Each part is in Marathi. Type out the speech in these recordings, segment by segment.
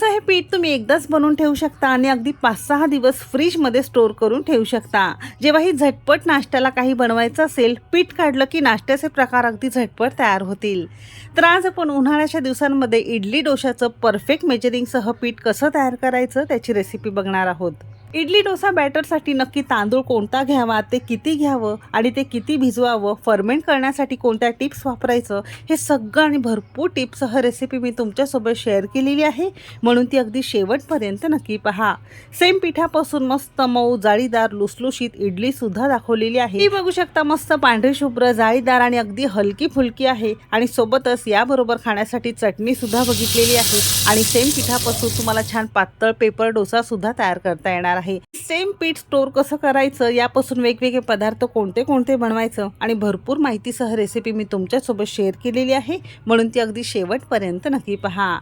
रोजचं हे पीठ तुम्ही एकदाच बनवून ठेवू शकता आणि अगदी पाच सहा दिवस फ्रीजमध्ये स्टोअर करून ठेवू शकता. जेव्हाही झटपट नाश्त्याला काही बनवायचं असेल पीठ काढलं की नाश्त्याचे प्रकार अगदी झटपट तयार होतील. तर आज आपण उन्हाळ्याच्या दिवसांमध्ये इडली डोशाचं परफेक्ट मेजरिंगसह पीठ कसं तयार करायचं त्याची रेसिपी बघणार आहोत. इडली डोसा बॅटरसाठी नक्की तांदूळ कोणता घ्यावा ते किती घ्यावं आणि ते किती भिजवावं फर्मेंट करण्यासाठी कोणत्या टिप्स वापरायचं हे सगळं आणि भरपूर टिप्ससह रेसिपी मी तुमच्यासोबत शेअर केलेली आहे. म्हणून ती अगदी शेवटपर्यंत नक्की पहा. सेम पिठापासून मस्त मऊ जाळीदार लुसलुशीत इडली सुद्धा दाखवलेली आहे. ती बघू शकता मस्त पांढरी शुभ्र जाळीदार आणि अगदी हलकी फुलकी आहे. आणि सोबतच याबरोबर खाण्यासाठी चटणी सुद्धा बघितलेली आहे. आणि सेम पिठापासून तुम्हाला छान पातळ पेपर डोसा सुद्धा तयार करता येणार आहे. सेम पीठ स्टोर कसं करायचं? यापासून वेगवेगळे पदार्थ कोणते कोणते बनवायचं? आणि भरपूर माहितीसह रेसिपी मी तुमच्यासोबत शेअर केलेली आहे. म्हणून ती अगदी शेवटपर्यंत नक्की पहा.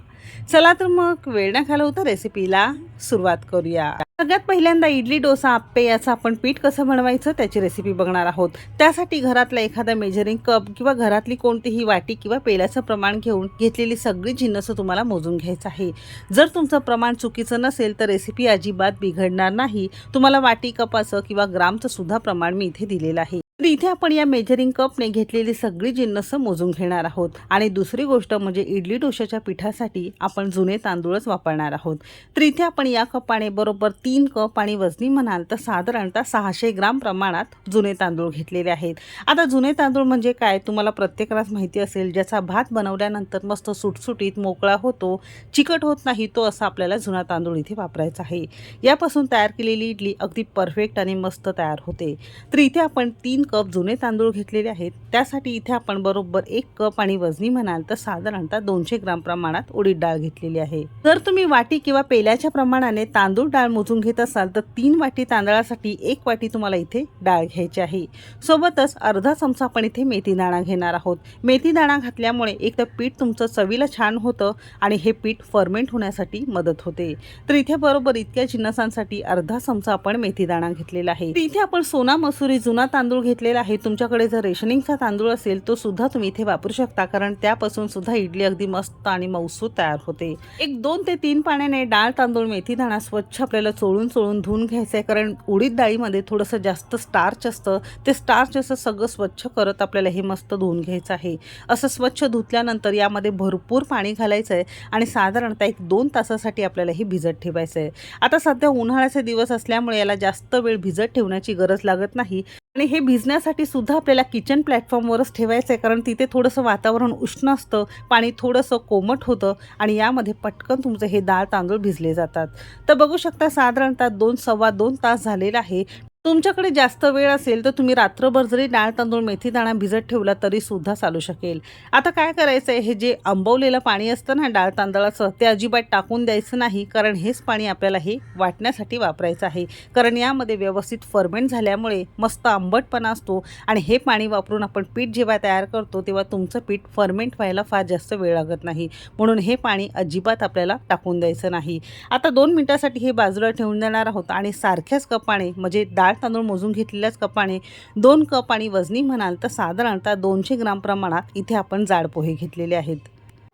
चला तर मग वेळ न घालवता रेसिपीला सुरुवात करूया. सगळ्यात पहिल्यांदा इडली डोसा आप्पे याचं आपण पीठ कसं बनवायचं त्याची रेसिपी बघणार आहोत. त्यासाठी घरातला एखादा मेजरिंग कप किंवा घरातली कोणतीही वाटी किंवा पेल्याचं प्रमाण घेऊन घेतलेली सगळी जिन्नसं तुम्हाला मोजून घ्यायचं आहे. जर तुमचं प्रमाण चुकीचं नसेल तर रेसिपी अजिबात बिघडणार नाही. तुम्हाला वाटी कपाचं किंवा ग्रामचं सुद्धा प्रमाण मी इथे दिलेलं आहे. तर इथे आपण या मेजरिंग कपने घेतलेली सगळी जिन्नस मोजून घेणार आहोत. आणि दुसरी गोष्ट म्हणजे इडली डोशाच्या पिठासाठी आपण जुने तांदूळच वापरणार आहोत. तर इथे आपण या कपाने बरोबर तीन कप आणि वजनी म्हणाल तर साधारणतः सहाशे ग्राम प्रमाणात जुने तांदूळ घेतलेले आहेत. आता जुने तांदूळ म्हणजे काय? तुम्हाला प्रत्येकालाच माहिती असेल ज्याचा भात बनवल्यानंतर मस्त सुटसुटीत मोकळा होतो चिकट होत नाही तो असा आपल्याला जुना तांदूळ इथे वापरायचा आहे. यापासून तयार केलेली इडली अगदी परफेक्ट आणि मस्त तयार होते. तर इथे आपण तीन कप जुने तांदूळ घेतलेले आहेत. त्यासाठी इथे आपण बरोबर एक कप आणि वजनी म्हणाल तर साधारणतः दोनशे ग्राम प्रमाणात उडीद डाळ घेतलेली आहे. जर तुम्ही वाटी किंवा पेल्याच्या प्रमाणाने तांदूळ डाळ मोजून घेत असाल तर तीन वाटी तांदळासाठी एक वाटी तुम्हाला इथे डाळ घ्यायची आहे. सोबतच अर्धा चमचा आपण इथे मेथी दाणा घेणार आहोत. मेथी दाणा घातल्यामुळे एक तर पीठ तुमचं चवीला छान होतं आणि हे पीठ फर्मेंट होण्यासाठी मदत होते. तर इथे बरोबर इतक्या जिन्नसांसाठी अर्धा चमचा आपण मेथी दाणा घेतलेला आहे. इथे आपण सोना मसुरी जुना तांदूळ घेतलेला आहे. तुमच्याकडे जर रेशनिंगचा तांदूळ असेल तो सुद्धा तुम्ही इथे वापरू शकता. कारण त्यापासून सुद्धा इडली अगदी मस्त आणि मौसूद तयार होते. एक दोन ते तीन पाण्याने डाळ तांदूळ मेथी दाणा स्वच्छ आपल्याला चोळून चोळून धुवून घ्यायचं आहे कारण उडीद डाळीमध्ये थोडंसं जास्त स्टार्च असतं. ते स्टार्च असं सगळं स्वच्छ करत आपल्याला हे मस्त धुवून घ्यायचं आहे. असं स्वच्छ धुतल्यानंतर यामध्ये भरपूर पाणी घालायचं आहे आणि साधारणतः एक दोन तासासाठी आपल्याला हे भिजत ठेवायचं आहे आता सध्या उन्हाळ्याचे दिवस असल्यामुळे याला जास्त वेळ भिजत ठेवण्याची गरज लागत नाही. आणि हे भिजण्यासाठी सुद्धा आपल्याला किचन प्लॅटफॉर्मवरच ठेवायचं आहे कारण तिथे थोडंसं वातावरण उष्ण असतं पाणी थोडंसं कोमट होतं आणि यामध्ये पटकन तुमचं हे डाळ तांदूळ भिजले जातात. तर बघू शकता साधारणतः दोन सव्वा दोन तास झालेला आहे. तुमच्याकडे जास्त वेळ असेल तर तुम्ही रात्रभर जरी डाळ तांदूळ मेथी दाणा भिजत ठेवला तरी सुद्धा चालू शकेल. आता काय करायचं आहे हे जे आंबवलेलं पाणी असतं ना डाळ तांदळाचं ते अजिबात टाकून द्यायचं नाही. कारण हेच पाणी आपल्याला हे वाटण्यासाठी वापरायचं आहे. कारण यामध्ये व्यवस्थित फर्मेंट झाल्यामुळे मस्त आंबटपणा असतो आणि हे पाणी वापरून आपण पीठ जेव्हा तयार करतो तेव्हा तुमचं पीठ फर्मेंट व्हायला फार जास्त वेळ लागत नाही. म्हणून हे पाणी अजिबात आपल्याला टाकून द्यायचं नाही. आता दोन मिनटासाठी हे बाजूला ठेवून देणार आहोत आणि सारख्याच कपाने म्हणजे डाळ तांदूळ मोजून घेतलेल्याच कपाने दोन कप आणि वजनी म्हणाल तर साधारणतः दोनशे ग्राम प्रमाणात इथे आपण जाड पोहे घेतलेले आहेत.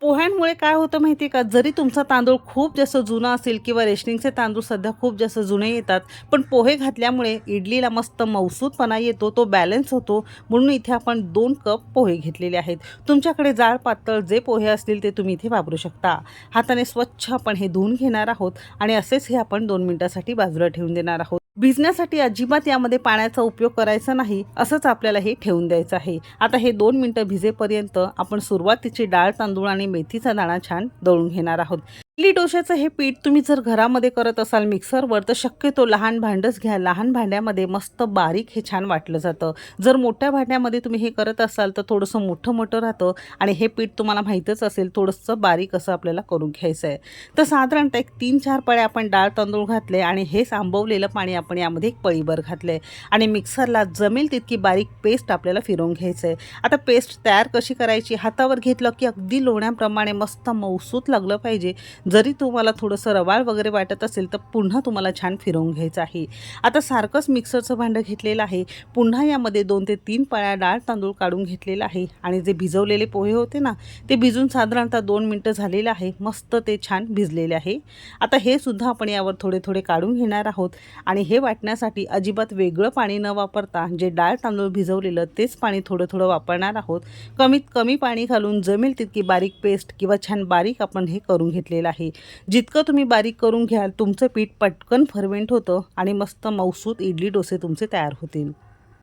पोह्यांमुळे काय होतं माहिती आहे का? जरी तुमचा तांदूळ खूप जास्त जुना असेल किंवा रेशनिंगचे तांदूळ सध्या खूप जास्त जुने येतात पण पोहे घातल्यामुळे इडलीला मस्त मौसूदपणा येतो तो बॅलन्स होतो. म्हणून इथे आपण दोन कप पोहे घेतलेले आहेत. तुमच्याकडे जाड पातळ जे पोहे असतील ते तुम्ही इथे वापरू शकता. हाताने स्वच्छ आपण हे धुवून घेणार आहोत आणि असेच हे आपण दोन मिनटासाठी बाजूला ठेवून देणार आहोत. भिजण्यासाठी अजिबात यामध्ये पाण्याचा उपयोग करायचा नाही असंच आपल्याला हे ठेवून द्यायचं आहे. आता हे दोन मिनटं भिजेपर्यंत आपण सुरुवातीची डाळ तांदूळ आणि मेथीचा दाणा छान दळून घेणार आहोत. इडली डोशाचं हे पीठ तुम्ही जर घरामध्ये करत असाल मिक्सरवर तर शक्यतो लहान भांडंच घ्या. लहान भांड्यामध्ये मस्त बारीक हे छान वाटलं जातं. जर मोठ्या भांड्यामध्ये तुम्ही हे करत असाल तर थोडंसं मोठं मोठं राहतं आणि हे पीठ तुम्हाला माहीतच असेल थोडंसं बारीक असं आपल्याला करून घ्यायचं आहे. तर साधारणतः एक तीन चार पळ्या आपण डाळ तांदूळ घातले आणि हे आंबवलेलं पाणी आपण यामध्ये एक पळीभर घातलं आहे आणि मिक्सरला जमेल तितकी बारीक पेस्ट आपल्याला फिरवून घ्यायचं आहे. आता पेस्ट तयार कशी करायची? हातावर घेतलं की अगदी लोण्याप्रमाणे मस्त मौसूत लागलं पाहिजे. जरी तुम्हाला थोडंसं रवाळ वगैरे वाटत असेल तर पुन्हा तुम्हाला छान फिरवून घ्यायचं आहे. आता सारखंच मिक्सरचं भांडं घेतलेलं आहे. पुन्हा यामध्ये दोन ते तीन पळ्या डाळ तांदूळ काढून घेतलेलं आहे. आणि जे भिजवलेले पोहे होते ना ते भिजून साधारणतः दोन मिनटं झालेलं आहे. मस्त ते छान भिजलेले आहे. आता हे सुद्धा आपण यावर थोडे थोडे काढून घेणार आहोत. आणि हे वाटण्यासाठी अजिबात वेगळं पाणी न वापरता जे डाळ तांदूळ भिजवलेलं तेच पाणी थोडं थोडं वापरणार आहोत. कमीत कमी पाणी घालून जमेल तितकी बारीक पेस्ट किंवा छान बारीक आपण हे करून घेतलेलं आहे. आहे. जितकं तुम्ही बारीक करून घ्याल तुमचं पीठ पटकन फर्मेंट होतं आणि मस्त मौसूत इडली डोसे तुमचे तयार होतील.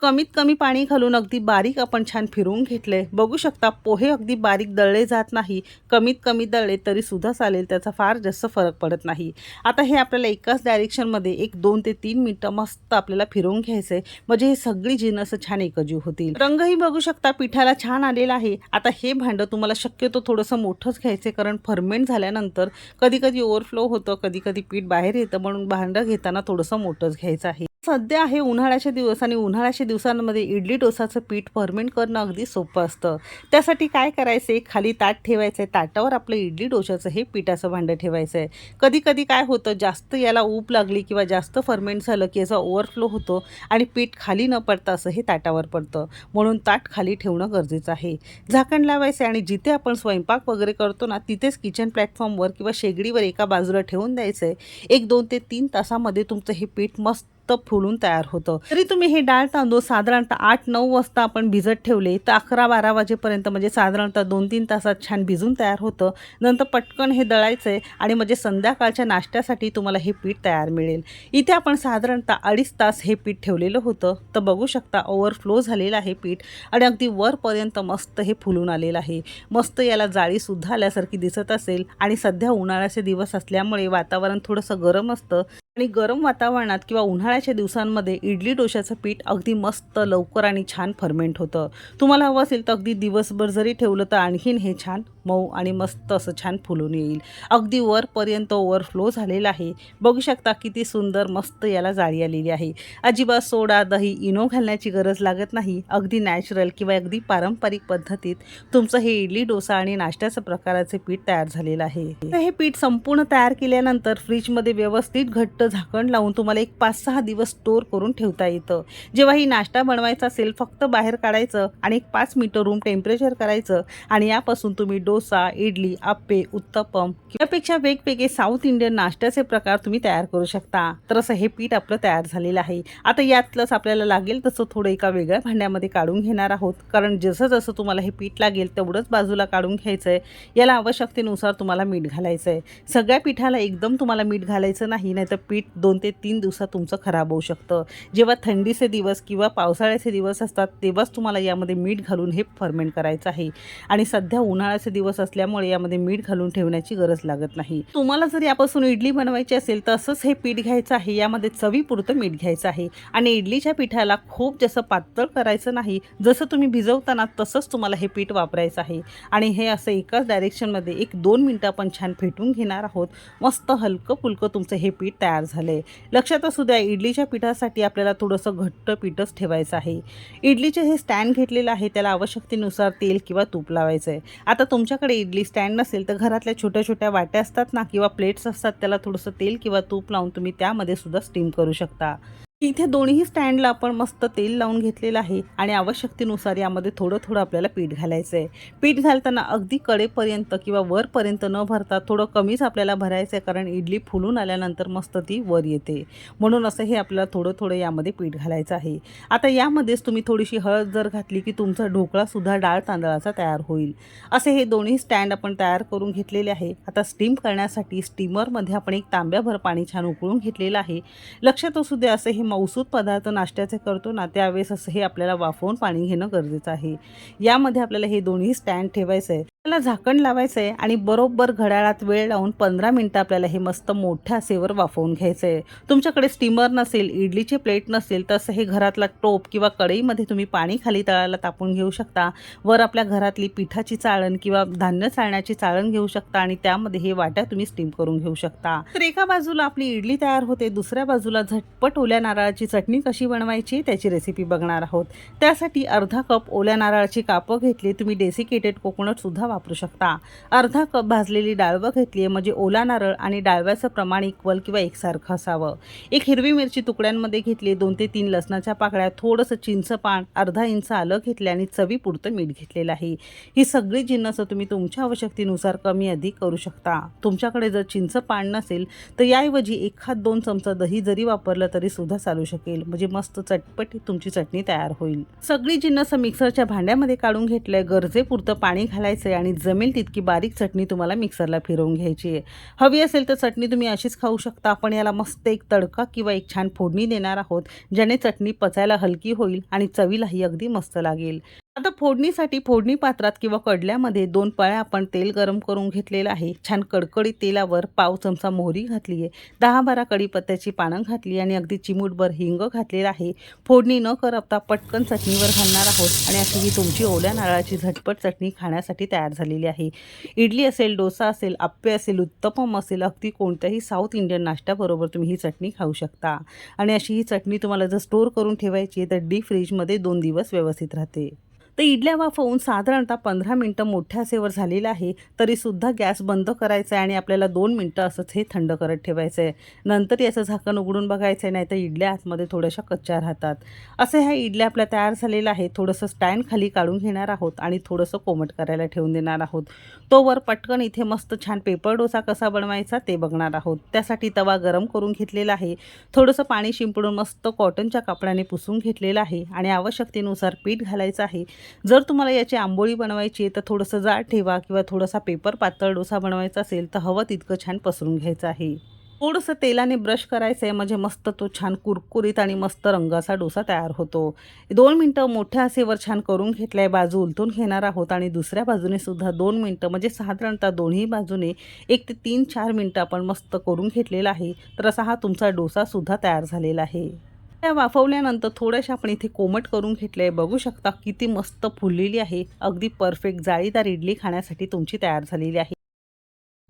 कमीत कमी पाणी घालून अगदी बारीक आपण छान फिरवून घेतले. बघू शकता पोहे अगदी बारीक दळले जात नाही. कमीत कमी दळले तरी सुद्धा चालेल त्याचा फार जास्त फरक पडत नाही. आता हे आपल्याला एकाच डायरेक्शनमध्ये एक दोन ते तीन मिनटं मस्त आपल्याला फिरवून घ्यायचं आहे म्हणजे हे सगळी जिनस छान एकजीव होतील. रंगही बघू शकता पिठाला छान आलेला आहे. आता हे भांडं तुम्हाला शक्यतो थोडंसं मोठंच घ्यायचं आहे कारण फर्मेंट झाल्यानंतर कधी कधी ओव्हरफ्लो होतं कधी कधी पीठ बाहेर येतं म्हणून भांडं घेताना थोडंसं मोठंच घ्यायचं आहे. सध्या आहे उन्हाळ्याचे दिवस आणि उन्हाळ्याच्या दिवसांमध्ये इडली डोसाचं पीठ फर्मेंट करणं अगदी सोपं असतं. त्यासाठी काय करायचं आहे खाली ताट ठेवायचं आहे ताटावर आपलं इडली डोशाचं हे पिठाचं भांडं ठेवायचं आहे कधी कधी काय होतं? जास्त याला ऊब लागली किंवा जास्त फर्मेंट झालं की याचा ओव्हरफ्लो होतो आणि पीठ खाली न पडता असं हे ताटावर पडतं. म्हणून ताट खाली ठेवणं गरजेचं आहे. झाकण लावायचं आहे आणि जिथे आपण स्वयंपाक वगैरे करतो ना तिथेच किचन प्लॅटफॉर्मवर किंवा शेगडीवर एका बाजूला ठेवून द्यायचं आहे एक दोन ते तीन तासामध्ये तुमचं हे पीठ मस्त फुलून तयार होतं. तरी तुम्ही हे डाळ तांदूळ साधारणतः आठ नऊ वाजता आपण भिजत ठेवले तर अकरा बारा वाजेपर्यंत म्हणजे साधारणतः दोन तीन तासात छान भिजून तयार होतं. नंतर पटकन हे दळायचं आहे आणि म्हणजे संध्याकाळच्या नाश्त्यासाठी तुम्हाला हे पीठ तयार मिळेल. इथे आपण साधारणतः अडीच तास हे पीठ ठेवलेलं होतं. तर बघू शकता ओव्हरफ्लो झालेलं आहे पीठ आणि अगदी वरपर्यंत मस्त हे फुलून आलेलं आहे. मस्त याला जाळीसुद्धा आल्यासारखी दिसत असेल आणि सध्या उन्हाळ्याचे दिवस असल्यामुळे वातावरण थोडंसं गरम असतं. आणि गरम वातावरणात किंवा उन्हाळ्याच्या दिवसांमध्ये इडली डोशाचं पीठ अगदी मस्त लवकर आणि छान फर्मेंट होतं. तुम्हाला हवं असेल तर अगदी दिवसभर जरी ठेवलं तर आणखीन हे छान मऊ आणि मस्त असं छान फुलून येईल. अगदी वरपर्यंत ओव्हरफ्लो झालेला आहे. बघू शकता किती सुंदर मस्त याला जाळी आलेली आहे. अजिबात सोडा दही इनो घालण्याची गरज लागत नाही. अगदी नॅचरल किंवा अगदी पारंपरिक पद्धतीत तुमचं हे इडली डोसा आणि नाश्त्याचं प्रकाराचे पीठ तयार झालेलं आहे. तर हे पीठ संपूर्ण तयार केल्यानंतर फ्रीजमध्ये व्यवस्थित घट्ट झाकण लावून तुम्हाला एक पाच सहा दिवस स्टोर करून ठेवता येतं. जेव्हा ही नाश्ता बनवायचा असेल फक्त बाहेर काढायचं आणि एक पाच मिनिटं रूम टेम्परेचर करायचं आणि यापासून तुम्ही डोसा इडली आप्पे उत्तपम यापेक्षा वेगवेगळे साऊथ इंडियन नाश्त्याचे प्रकार तुम्ही तयार करू शकता. तर असं हे पीठ आपलं तयार झालेलं आहे. आता यातलंच आपल्याला लागेल तसं थोडं एका वेगळ्या भांड्यामध्ये काढून घेणार आहोत. कारण जसं जसं तुम्हाला हे पीठ लागेल तेवढंच बाजूला काढून घ्यायचं आहे याला आवश्यकतेनुसार तुम्हाला मीठ घालायचं आहे सगळ्या पिठाला एकदम तुम्हाला मीठ घालायचं नाही नाहीतर पीठ दोन ते तीन दिवसात तुमचं खराब होऊ शकतं. जेव्हा थंडीचे दिवस किंवा पावसाळ्याचे दिवस असतात तेव्हाच तुम्हाला यामध्ये मीठ घालून हे फर्मेंट करायचं आहे. आणि सध्या उन्हाळ्याचे दिवस असल्यामुळे यामध्ये मीठ घालून ठेवण्याची गरज लागत नाही. तुम्हाला जर यापासून इडली बनवायची असेल तसंच हे पीठ घ्यायचं आहे. यामध्ये चवीपुरतं मीठ घ्यायचं आहे. आणि इडलीच्या पिठाला खूप जसं पातळ करायचं नाही जसं तुम्ही भिजवताना तसंच तुम्हाला हे पीठ वापरायचं आहे. आणि हे असं एकाच डायरेक्शनमध्ये एक दोन मिनटं आपण छान फेटून घेणार आहोत. मस्त हलकं फुलकं तुमचं हे पीठ तयार झालं आहे लक्षात असू द्या इडलीच्या पिठासाठी आपल्याला थोडंसं घट्ट पीठच ठेवायचं आहे. इडलीचे हे स्टँड घेतलेलं आहे त्याला आवश्यकतेनुसार तेल किंवा तूप लावायचं आहे आता तुमच्याकडे इडली स्टँड नसेल तर घरातल्या छोट्या छोट्या वाट्या असतात ना किंवा प्लेट्स असतात त्याला थोडंसं तेल किंवा तूप लावून तुम्ही त्यामध्ये सुद्धा स्टीम करू शकता. इथे दोन्ही स्टँडला आपण मस्त तेल लावून घेतलेलं आहे आणि आवश्यकतेनुसार यामध्ये थोडं थोडं आपल्याला पीठ घालायचं आहे पीठ घालताना अगदी कडेपर्यंत किंवा वरपर्यंत न भरता थोडं कमीच आपल्याला भरायचं आहे कारण इडली फुलून आल्यानंतर मस्त ती वर येते. म्हणून असं हे आपल्याला थोडं थोडं यामध्ये पीठ घालायचं आहे. आता यामध्येच तुम्ही थोडीशी हळद जर घातली की तुमचा ढोकळासुद्धा डाळ तांदळाचा तयार होईल. असे हे दोन्ही स्टँड आपण तयार करून घेतलेले आहे. आता स्टीम करण्यासाठी स्टीमरमध्ये आपण एक तांब्याभर पाणी छान उकळून घेतलेलं आहे. लक्षात असू द्या असं हे मौसूद पदार्थ नाश्त्याचे करतो ना त्यावेळेस असं हे आपल्याला वाफवून पाणी घेणं गरजेचं आहे. यामध्ये आपल्याला हे दोन्ही स्टँड ठेवायचं आहे आपल्याला झाकण लावायचं आहे आणि बरोबर घड्याळात वेळ लावून पंधरा मिनटं आपल्याला हे मस्त मोठ्या सेवर वाफवून घ्यायचं आहे तुमच्याकडे स्टीमर नसेल इडलीचे प्लेट नसेल तसं हे घरातला टोप किंवा कढईमध्ये तुम्ही पाणी खाली तळाला तापून घेऊ शकता. वर आपल्या घरातली पिठाची चाळण किंवा धान्य चाळण्याची चाळण घेऊ शकता आणि त्यामध्ये हे वाट्या तुम्ही स्टीम करून घेऊ शकता. तर एका बाजूला आपली इडली तयार होते दुसऱ्या बाजूला झटपट ओल्या नारळाची चटणी कशी बनवायची त्याची रेसिपी बघणार आहोत. त्यासाठी अर्धा कप ओल्या नारळाची कापं घेतली तुम्ही डेसिकेटेड कोकोनट सुद्धा वापरू शकता. अर्धा कप भाजलेली डाळवं घेतली आहे म्हणजे ओला नारळ आणि डाळव्याचं प्रमाण इक्वल किंवा एकसारखं असावं. एक हिरवी मिरची तुकड्यांमध्ये घेतली दोन ते तीन लसणाच्या पाकळ्या थोडंसं चिंच पान अर्धा इंच आलं घेतले आणि चवीपुरतं मीठ घेतलेलं आहे. ही सगळी जिन्नसं तुम्ही तुमच्या आवश्यकतेनुसार कमी अधिक करू शकता. तुमच्याकडे जर चिंच पान नसेल तर याऐवजी एखाद दोन चमचा दही जरी वापरलं तरी सुद्धा चालू शकेल. म्हणजे मस्त चटपटीत तुमची चटणी तयार होईल. सगळी जिन्नस मिक्सरच्या भांड्यामध्ये काढून घेतलंय गरजेपुरतं पाणी घालायचं आणि जमेल तितकी बारीक चटणी तुम्हाला मिक्सरला फिरवून घ्यायची आहे. हवी असेल तर चटणी तुम्ही अशीच खाऊ शकता. आपण याला मस्त एक तडका किंवा एक छान फोडणी देणार आहोत ज्याने चटणी पचायला हलकी होईल आणि चवीलाही अगदी मस्त लागेल. आता फोडणीसाठी फोडणी पात्रात किंवा कडल्यामध्ये दोन पळ्या आपण तेल गरम करून घेतलेलं आहे. छान कडकडीत तेलावर पाव चमचा मोहरी घातली आहे दहा बारा कढीपत्त्याची पानं घातली आणि अगदी चिमूटभर हिंग घातलेलं आहे. फोडणी न करपता पटकन चटणीवर घालणार आहोत आणि अशी ही तुमची ओल्या नारळाची झटपट चटणी खाण्यासाठी तयार झालेली आहे. इडली असेल डोसा असेल आप्पे असेल उत्तपम असेल अगदी कोणत्याही साऊथ इंडियन नाश्त्याबरोबर तुम्ही ही चटणी खाऊ शकता. आणि अशी ही चटणी तुम्हाला जर स्टोअर करून ठेवायची आहे तर डीप फ्रीजमध्ये दोन दिवस व्यवस्थित राहते. तर इडल्या वाफवून साधारणतः पंधरा मिनटं मोठ्या सेवर झालेलं आहे तरीसुद्धा गॅस बंद करायचा आहे आणि आपल्याला दोन मिनटं असंच हे थंड करत ठेवायचं आहे नंतर याचं झाकण उघडून बघायचं आहे नाही तर इडल्या आतमध्ये थोड्याशा कच्च्या राहतात. असे ह्या इडल्या आपल्या तयार झालेल्या आहे. थोडंसं स्टँड खाली काढून घेणार आहोत आणि थोडंसं कोमट करायला ठेवून देणार आहोत. तोवर पटकन इथे मस्त छान पेपर डोसा कसा बनवायचा ते बघणार आहोत. त्यासाठी तवा गरम करून घेतलेला आहे. थोडंसं पाणी शिंपडून मस्त कॉटनच्या कापडाने पुसून घेतलेलं आहे आणि आवश्यकतेनुसार पीठ घालायचं आहे. जर तुम्हाला याची आंबोळी बनवायची आहे तर थोडंसं जाड ठेवा किंवा थोडासा पेपर पातळ डोसा बनवायचा असेल तर हवं तितकं छान पसरून घ्यायचं आहे. थोडंसं तेलाने ब्रश करायचं आहे म्हणजे मस्त तो छान कुरकुरीत आणि मस्त रंगाचा डोसा तयार होतो. दोन मिनटं मोठ्या आसेवर छान करून घेतलं आहे बाजू उलटून घेणार आहोत आणि दुसऱ्या बाजूने सुद्धा दोन मिनटं म्हणजे साधारणतः दोन्ही बाजूने एक ते तीन चार मिनटं आपण मस्त करून घेतलेला आहे. तर असा हा तुमचा डोसासुद्धा तयार झालेला आहे. त्या वाफवल्यानंतर थोड्याशा आपण इथे कोमट करून घेतले बघू शकता किती मस्त फुललेली आहे. अगदी परफेक्ट जाळीदार इडली खाण्यासाठी तुमची तयार झालेली आहे.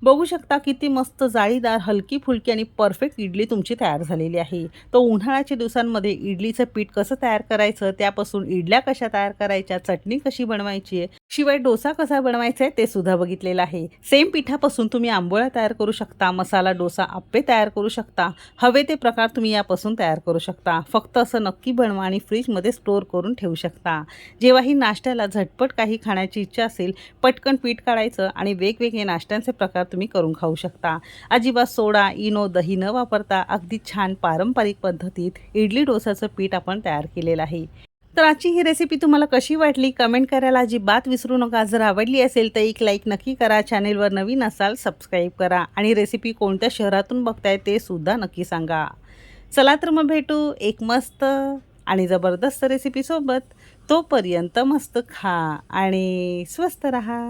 बघू शकता किती मस्त जाळीदार हलकी फुलकी आणि परफेक्ट इडली तुमची तयार झालेली आहे. तर उन्हाळ्याच्या दिवसांमध्ये इडलीचं पीठ कसं तयार करायचं त्यापासून इडल्या कशा तयार करायच्या चटणी कशी बनवायची आहे शिवाय डोसा कसा बनवायचा आहे ते सुद्धा बघितलेलं आहे. सेम पिठापासून तुम्ही आंबोळ्या तयार करू शकता मसाला डोसा आप्पे तयार करू शकता हवे ते प्रकार तुम्ही यापासून तयार करू शकता. फक्त असं नक्की बनवा आणि फ्रीजमध्ये स्टोअर करून ठेवू शकता. जेव्हाही नाश्त्याला झटपट काही खाण्याची इच्छा असेल पटकन पीठ काढायचं आणि वेगवेगळे नाश्त्यांचे प्रकार तुम्ही करून खाऊ शकता. अजिबात सोडा इनो दही न वापरता अगदी छान पारंपरिक पद्धतीत इडली डोसाचं पीठ आपण तयार केलेलं आहे. तर आजची ही रेसिपी तुम्हाला कशी वाटली? कमेंट करायला अजिबात विसरू नका. जर आवडली असेल तर एक लाईक नक्की करा. चॅनेलवर नवीन असाल सबस्क्राईब करा. आणि रेसिपी कोणत्या शहरातून बघताय ते सुद्धा नक्की सांगा. चला तर मग भेटू एक मस्त आणि जबरदस्त रेसिपीसोबत तोपर्यंत मस्त खा आणि स्वस्त रहा.